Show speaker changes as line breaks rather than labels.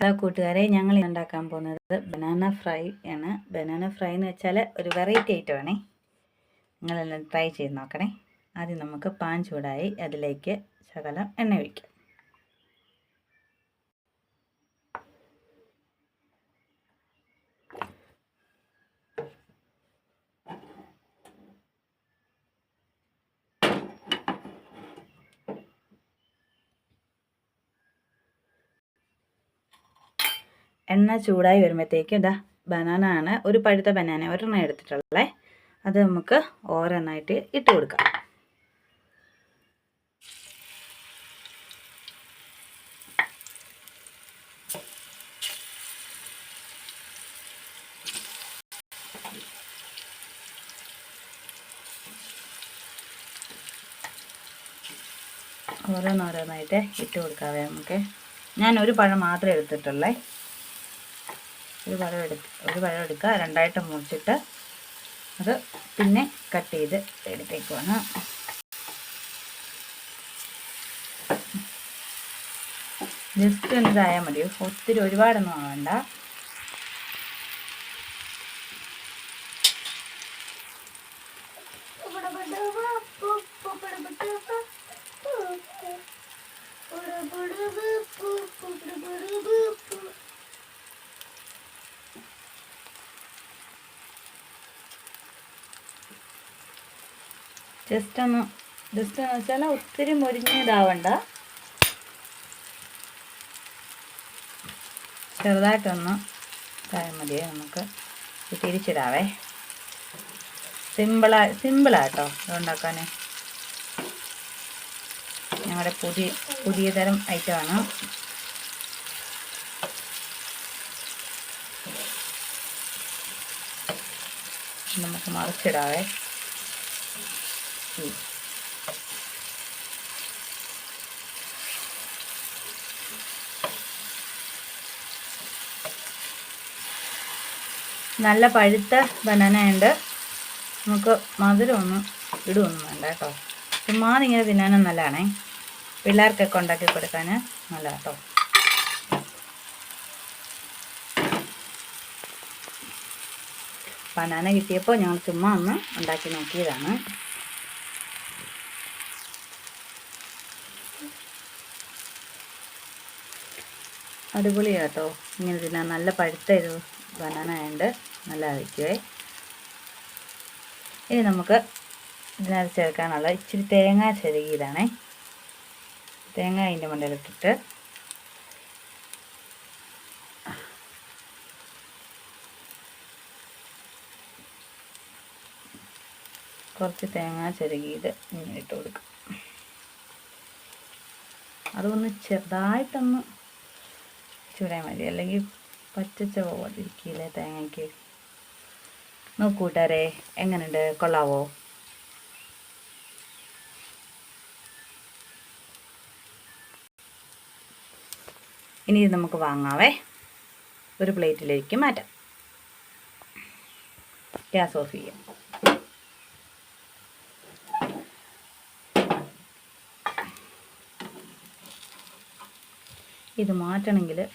Hello കൂട്ടുകാരെ ഞങ്ങൾ ഉണ്ടാക്കാൻ പോകുന്നത് ബനാന ഫ്രൈ ആണ്. ബനാന ഫ്രൈ എന്ന് വെച്ചാൽ ഒരു വെറൈറ്റി ഐറ്റമാണേ നിങ്ങളെല്ലാം ട്രൈ ചെയ്ത് നോക്കണേ. ആദ്യം നമുക്ക് പാൻ ചൂടായി അതിലേക്ക് ശകലം എണ്ണ ഒഴിക്കാം. എണ്ണ ചൂടായി വരുമ്പോഴത്തേക്ക് ഇതാ ബനാന ആണ് ഒരു പഴുത്ത ബനാന ഒരെണ്ണം എടുത്തിട്ടുള്ളേ. അത് നമുക്ക് ഓരോന്നായിട്ട് ഇട്ട് കൊടുക്കാം. ഓരോന്നോരോന്നായിട്ട് ഇട്ട് കൊടുക്കാവേ നമുക്ക്. ഞാൻ ഒരു പഴം മാത്രമേ എടുത്തിട്ടുള്ളേ. ഒരു പഴം എടുത്ത് ഒരു പഴം എടുക്കുക. രണ്ടായിട്ട് മുറിച്ചിട്ട് അത് പിന്നെ കട്ട് ചെയ്ത് എടുത്തേക്കുവാണ് ജസ്റ്റ് ഒന്ന് ഇതായാൽ മതി. ഒത്തിരി ഒരുപാടൊന്നും ആവണ്ട. ജസ്റ്റ് ഒന്ന് ജസ്റ്റ് എന്ന് വെച്ചാൽ ഒത്തിരി മുരിഞ്ഞിതാവണ്ട. ചെറുതായിട്ടൊന്ന് ഇതായാൽ മതിയേ നമുക്ക് തിരിച്ചിടാവേ. സിമ്പിളായി സിമ്പിളാട്ടോ ഇതുണ്ടാക്കാൻ ഞങ്ങളുടെ പുതിയ പുതിയ തരം ഐറ്റമാണ്. നമുക്ക് മറിച്ചിടാവേ. നല്ല പഴുത്ത ബനാന ഉണ്ട്. നമുക്ക് മധുരമൊന്നും ഇടുമൊന്നും വേണ്ട കേട്ടോ. ചുമ്മാതെ ഇങ്ങനെ തിന്നാനും നല്ലതാണേ. പിള്ളേർക്കൊക്കെ ഉണ്ടാക്കി കൊടുക്കാൻ നല്ല കേട്ടോ. ബനാന കിട്ടിയപ്പോൾ ഞങ്ങൾ ചുമ്മാ ഒന്ന് ഉണ്ടാക്കി നോക്കിയതാണ്. അടിപൊളിയാണ് കേട്ടോ ഇങ്ങനെ തിന്നാൻ നല്ല പഴുത്ത ഒരു ബനാന നല്ല നല്ലതായിരിക്കുമേ ഇനി നമുക്ക് ഇതിനകത്ത് ചേർക്കാനുള്ള ഇച്ചിരി തേങ്ങ ചെരുകിയതാണേ. തേങ്ങ അതിന്റെ മണ്ടയിലിട്ടിട്ട് കുറച്ച് തേങ്ങ ചെരുകിയത് ഇങ്ങനെ ഇട്ട് കൊടുക്കും. അതൊന്ന് ചെറുതായിട്ടൊന്ന് ചൂടാൻ മതി. അല്ലെങ്കിൽ പച്ചച്ച പോവാതിരിക്കില്ലേ തേങ്ങയ്ക്ക്? നോക്കൂട്ടാരെ എങ്ങനെയുണ്ട് കൊള്ളാവോ? ഇനി ഇത് നമുക്ക് വാങ്ങാവേ. ഒരു പ്ലേറ്റിലേക്ക് മാറ്റാം. ഗ്യാസ് ഓഫ് ചെയ്യാം. ഇത് മാറ്റണമെങ്കിൽ